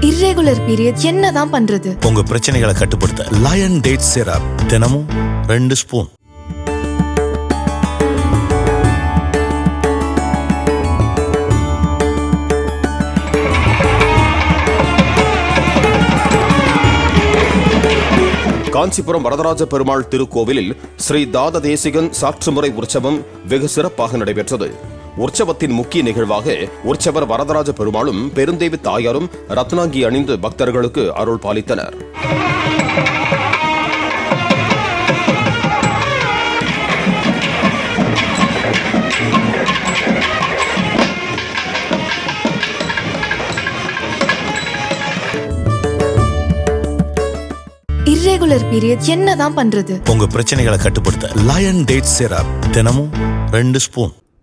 Irregular period என்னதான் பண்றது? உங்க பிரச்சனைகளை கட்டுப்படுத்த லயன் டேட் சிரப் தினமும் ரெண்டு ஸ்பூன் காஞ்சிபுரம் வரதராஜ பெருமாள் திருக்கோவிலில் ஸ்ரீ தாத தேசிகன் சாற்றுமுறை உற்சவம் வெகு சிறப்பாக நடைபெற்றது. உற்சவத்தின் முக்கிய நிகழ்வாக உற்சவர் வரதராஜ பெருமாளும் பெருந்தேவி தாயாரும் ரத்னாங்கி அணிந்து பக்தர்களுக்கு அருள் பாலித்தனர். இர்ரெகுலர் பீரியட் என்னதான் பண்றது? உங்க பிரச்சனைகளை கட்டுப்படுத்த லயன் டேட் சிரப் தினமும் ரெண்டு ஸ்பூன்